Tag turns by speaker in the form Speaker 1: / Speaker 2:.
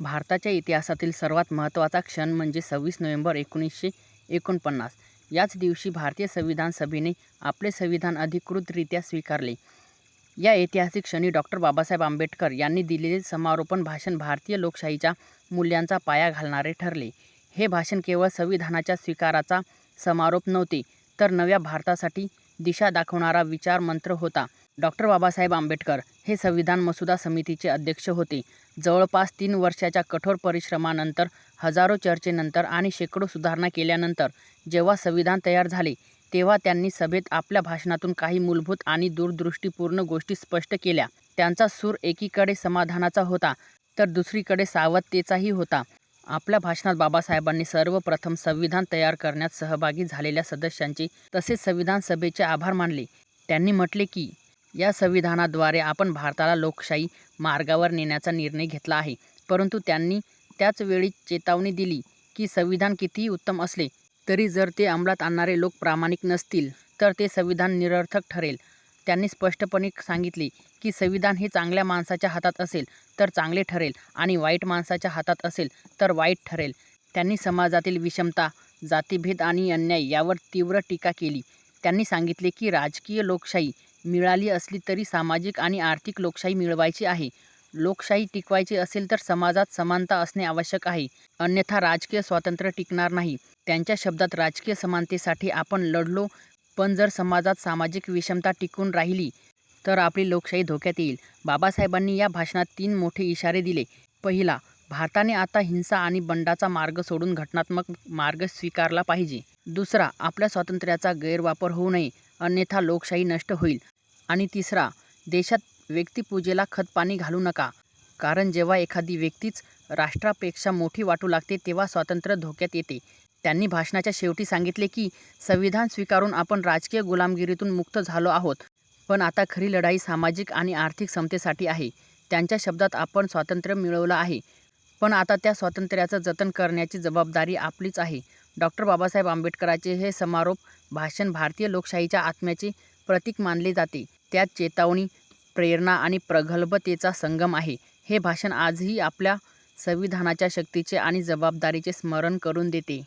Speaker 1: भारताच्या इतिहासातील सर्वात महत्त्वाचा क्षण म्हणजे सव्वीस नोव्हेंबर एकोणीसशे एकोणपन्नास. याच दिवशी भारतीय संविधान सभेने आपले संविधान अधिकृतरित्या स्वीकारले. या ऐतिहासिक क्षणी डॉक्टर बाबासाहेब आंबेडकर यांनी दिलेले समारोपण भाषण भारतीय लोकशाहीच्या मूल्यांचा पाया घालणारे ठरले. हे भाषण केवळ संविधानाच्या स्वीकाराचा समारोप नव्हते, तर नव्या भारतासाठी दिशा दाखवणारा विचारमंत्र होता. डॉक्टर बाबासाहेब आंबेडकर हे संविधान मसुदा समितीचे अध्यक्ष होते. जवळपास तीन वर्षांच्या कठोर परिश्रमानंतर, हजारो चर्चेनंतर आणि शेकडो सुधारणा केल्यानंतर जेव्हा संविधान तयार झाले, तेव्हा त्यांनी सभेत आपल्या भाषणातून काही मूलभूत आणि दूरदृष्टीपूर्ण गोष्टी स्पष्ट केल्या. त्यांचा सूर एकीकडे समाधानाचा होता, तर दुसरीकडे सावधतेचाही होता. आपल्या भाषणात बाबासाहेबांनी सर्वप्रथम संविधान तयार करण्यात सहभागी झालेल्या सदस्यांचे तसेच संविधान सभेचे आभार मानले. त्यांनी म्हटले की, या संविधानाद्वारे आपण भारताला लोकशाही मार्गावर नेण्याचा निर्णय घेतला आहे. परंतु त्यांनी त्याच वेळी चेतावणी दिली की संविधान कितीही उत्तम असले तरी जर ते अंमलात आणणारे लोक प्रामाणिक नसतील, तर ते संविधान निरर्थक ठरेल. त्यांनी स्पष्टपणे सांगितले की संविधान हे चांगल्या माणसाच्या हातात असेल तर चांगले ठरेल आणि वाईट माणसाच्या हातात असेल तर वाईट ठरेल. त्यांनी समाजातील विषमता, जातीभेद आणि अन्याय यावर तीव्र टीका केली. त्यांनी सांगितले की राजकीय लोकशाही मिळाली असली तरी सामाजिक आणि आर्थिक लोकशाही मिळवायची आहे. लोकशाही टिकवायची असेल तर समाजात समानता असणे आवश्यक आहे, अन्यथा राजकीय स्वातंत्र्य टिकणार नाही. त्यांच्या शब्दात, राजकीय समानतेसाठी आपण लढलो पण जर समाजात सामाजिक विषमता टिकून राहिली तर आपली लोकशाही धोक्यात येईल. बाबासाहेबांनी या भाषणात तीन मोठे इशारे दिले. पहिला, भारताने आता हिंसा आणि बंडाचा मार्ग सोडून घटनात्मक मार्ग स्वीकारला पाहिजे. दुसरा, आपल्या स्वातंत्र्याचा गैरवापर होऊ नये, अन्यथा लोकशाही नष्ट होईल. आणि तिसरा, देशात व्यक्तिपूजेला खतपाणी घालू नका, कारण जेव्हा एखादी व्यक्तीच राष्ट्रापेक्षा मोठी वाटू लागते तेव्हा स्वातंत्र्य धोक्यात येते. त्यांनी भाषणाच्या शेवटी सांगितले की, संविधान स्वीकारून आपण राजकीय गुलामगिरीतून मुक्त झालो आहोत, पण आता खरी लढाई सामाजिक आणि आर्थिक समतेसाठी आहे. त्यांच्या शब्दात, आपण स्वातंत्र्य मिळवलं आहे, पण आता त्या स्वातंत्र्याचं जतन करण्याची जबाबदारी आपलीच आहे. डॉक्टर बाबासाहेब आंबेडकरांचे हे समारोप भाषण भारतीय लोकशाहीच्या आत्म्याचे प्रतीक मानले जाते. त्यात चेतावणी, प्रेरणा आणि प्रगल्भतेचा संगम आहे. हे भाषण आजही आपल्या संविधानाच्या शक्तीचे आणि जबाबदारीचे स्मरण करून देते.